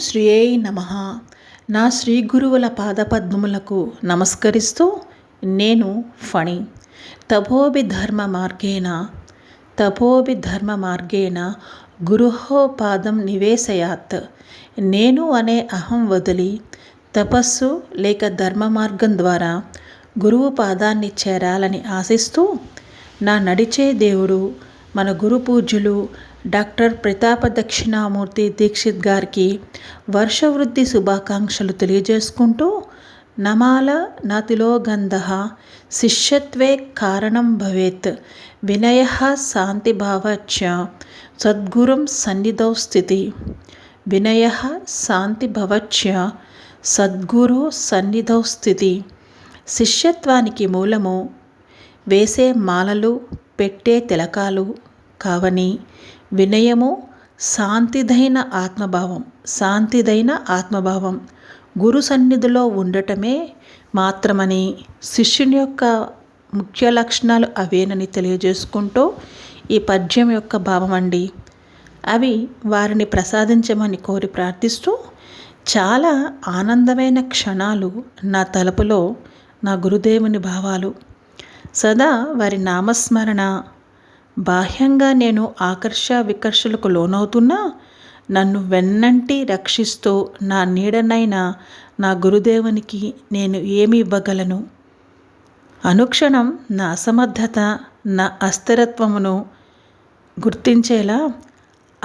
శ్రీయే నమ. నా శ్రీ గురువుల పాదపద్మములకు నమస్కరిస్తూ నేను ఫణి. తపోభి ధర్మ మార్గేణ తపోభి ధర్మ మార్గేణ గురుహో పాదం నివేశయాత్. నేను అనే అహం వదిలి తపస్సు లేక ధర్మ మార్గం ద్వారా గురువు పాదాన్ని చేరాలని ఆశిస్తూ నా నడిచే దేవుడు మన గురు పూజ్యులు డాక్టర్ ప్రతాప దక్షిణామూర్తి దీక్షిత్ గారికి వర్షవృద్ధి శుభాకాంక్షలు తెలియజేసుకుంటూ నమాల నాతిలో గంధ శిష్యత్వే కారణం భవేత్ వినయ శాంతిభావచ్చ సద్గురుం సన్నిధౌ స్థితి వినయ శాంతిభవచ్చ సద్గురు సన్నిధౌ స్థితి శిష్యత్వానికి మూలము వేసే మాలలు పెట్టే తిలకాలు కావని వినయము శాంతిదైన ఆత్మభావం శాంతిదైన ఆత్మభావం. గురు సన్నిధిలో ఉండటమే మాత్రమని శిష్యుని యొక్క ముఖ్య లక్షణాలు అవేనని తెలియజేసుకుంటూ ఈ పద్యం యొక్క భావం అండి అవి వారిని ప్రసాదించమని కోరి ప్రార్థిస్తూ చాలా ఆనందమైన క్షణాలు నా తలపులో నా గురుదేవుని భావాలు. సదా వారి నామస్మరణ బాహ్యంగా నేను ఆకర్ష వికర్షలకు లోనవుతున్నా నన్ను వెన్నంటి రక్షిస్తూ నా నీడనైన నా గురుదేవునికి నేను ఏమి ఇవ్వగలను? అనుక్షణం నా అసమర్థత నా అస్థిరత్వమును గుర్తించేలా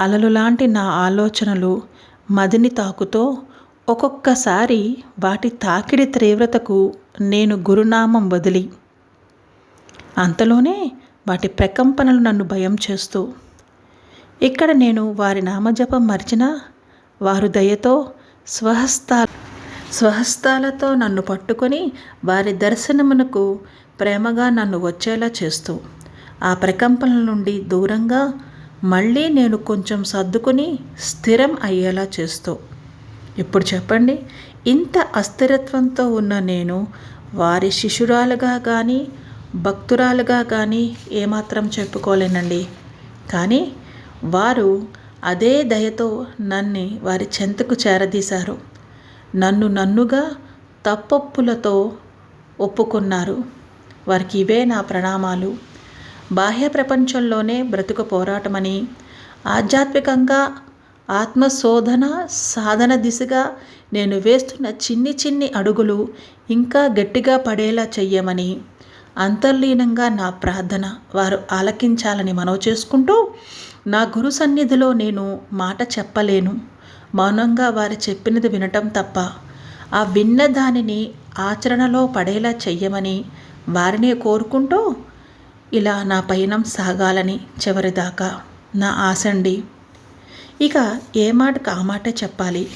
అలలు లాంటి నా ఆలోచనలు మదిని తాకుతో ఒక్కొక్కసారి వాటి తాకిడి తీవ్రతకు నేను గురునామం వదిలి అంతలోనే వాటి ప్రకంపనలు నన్ను భయం చేస్తూ ఇక్కడ నేను వారి నామజపం మరిచినా వారు దయతో స్వహస్తా స్వహస్తాలతో నన్ను పట్టుకొని వారి దర్శనమునకు ప్రేమగా నన్ను వచ్చేలా చేస్తూ ఆ ప్రకంపనల నుండి దూరంగా మళ్ళీ నేను కొంచెం సర్దుకుని స్థిరం అయ్యేలా చేస్తూ ఇప్పుడు చెప్పండి ఇంత అస్థిరత్వంతో ఉన్న నేను వారి శిశురాలుగా కానీ భక్తురాలుగా కానీ ఏమాత్రం చెప్పుకోలేనండి. కానీ వారు అదే దయతో నన్ను వారి చెంతకు చేరదీశారు. నన్ను నన్నుగా తప్పొప్పులతో ఒప్పుకున్నారు. వారికి ఇవే నా ప్రణామాలు. బాహ్య ప్రపంచంలోనే బ్రతుకు పోరాటమని ఆధ్యాత్మికంగా ఆత్మశోధన సాధన దిశగా నేను వేస్తున్న చిన్ని చిన్ని అడుగులు ఇంకా గట్టిగా పడేలా చెయ్యమని అంతర్లీనంగా నా ప్రార్థన వారు ఆలకించాలని మనవి చేసుకుంటూ నా గురు సన్నిధిలో నేను మాట చెప్పలేను. మౌనంగా వారు చెప్పినది వినటం తప్ప ఆ విన్న దానిని ఆచరణలో పడేలా చెయ్యమని వారినే కోరుకుంటూ ఇలా నా పయనం సాగాలని చివరిదాకా నా ఆశండి. ఇక ఏ మాటకు ఆ మాట చెప్పాలి?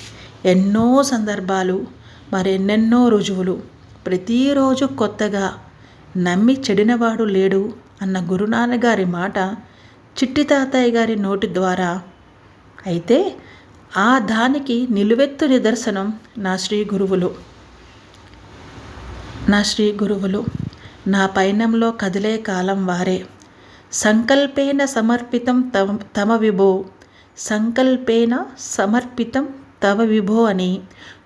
ఎన్నో సందర్భాలు మరెన్నెన్నో రుజువులు. ప్రతిరోజు కొత్తగా నమ్మి చెడినవాడు లేడు అన్న గురునాన్నగారి మాట చిట్టి తాతయ్య గారి నోటి ద్వారా. అయితే ఆ దానికి నిలువెత్తు నిదర్శనం నా శ్రీ గురువులు. నా శ్రీ గురువులు నా పయనంలో కదిలే కాలం వారే. సంకల్పేన సమర్పితం తమ తమ విభో. సంకల్పేన సమర్పితం తవ విభో అని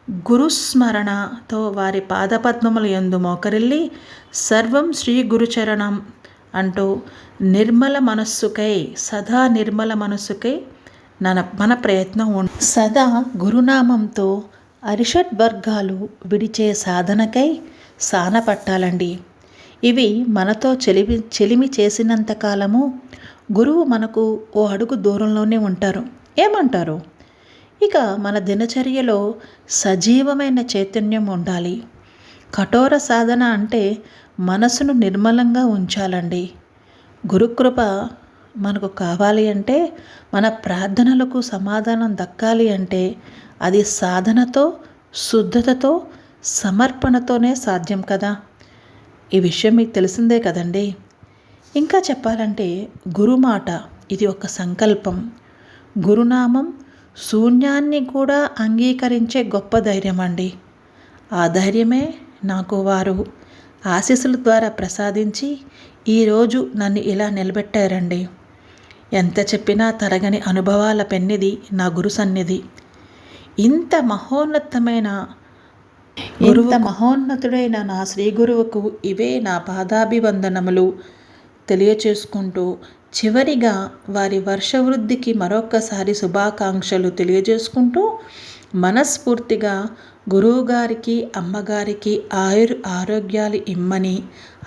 గురుస్మరణతో వారి పాదపద్మములు ఎందు మోకరిల్లి సర్వం శ్రీ గురుచరణం అంటూ నిర్మల మనస్సుకై సదా నిర్మల మనస్సుకై మన మన ప్రయత్నం సదా గురునామంతో అరిషడ్ వర్గాలు విడిచే సాధనకై సానపట్టాలండి ఇవి మనతో చెలిమి చెలిమి చేసినంత కాలము గురువు మనకు ఓ అడుగు దూరంలోనే ఉంటారు. ఏమంటారు? ఇక మన దినచర్యలో సజీవమైన చైతన్యం ఉండాలి. కఠోర సాధన అంటే మనసును నిర్మలంగా ఉంచాలండి. గురుకృప మనకు కావాలి అంటే మన ప్రార్థనలకు సమాధానం దక్కాలి అంటే అది సాధనతో శుద్ధతతో సమర్పణతోనే సాధ్యం కదా. ఈ విషయం మీకు తెలిసిందే కదండి. ఇంకా చెప్పాలంటే గురుమాట ఇది ఒక సంకల్పం. గురునామం శూన్యాన్ని కూడా అంగీకరించే గొప్ప ధైర్యం అండి ఆ ధైర్యమే నాకు వారు ఆశీస్సుల ద్వారా ప్రసాదించి ఈరోజు నన్ను ఇలా నిలబెట్టారండి. ఎంత చెప్పినా తరగని అనుభవాల పెన్నిది నా గురు సన్నిధి. ఇంత మహోన్నతమైన ఇంత మహోన్నతుడైన నా శ్రీ గురువుకు ఇవే నా పాదాభివందనములు తెలియచేసుకుంటూ చివరిగా వారి వర్షవృద్ధికి మరొక్కసారి శుభాకాంక్షలు తెలియజేసుకుంటూ మనస్ఫూర్తిగా గురువుగారికి అమ్మగారికి ఆయుర్ ఆరోగ్యాలు ఇమ్మని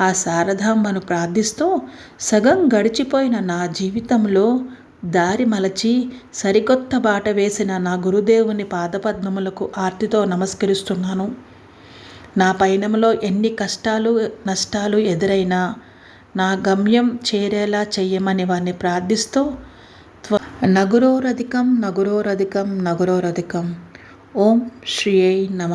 ఆ శారదామ్మను ప్రార్థిస్తూ సగం గడిచిపోయిన నా జీవితంలో దారి మలచి సరికొత్త బాట వేసిన నా గురుదేవుని పాదపద్మములకు ఆర్తితో నమస్కరిస్తున్నాను. నా పయనంలో ఎన్ని కష్టాలు నష్టాలు ఎదురైనా నా గమ్యం చేరేలా చెయ్యమని వారిని ప్రార్థిస్తూ త్వ నగురోరధికం నగురోరధికం నగురోరధికం. ఓం శ్రీయై నమ.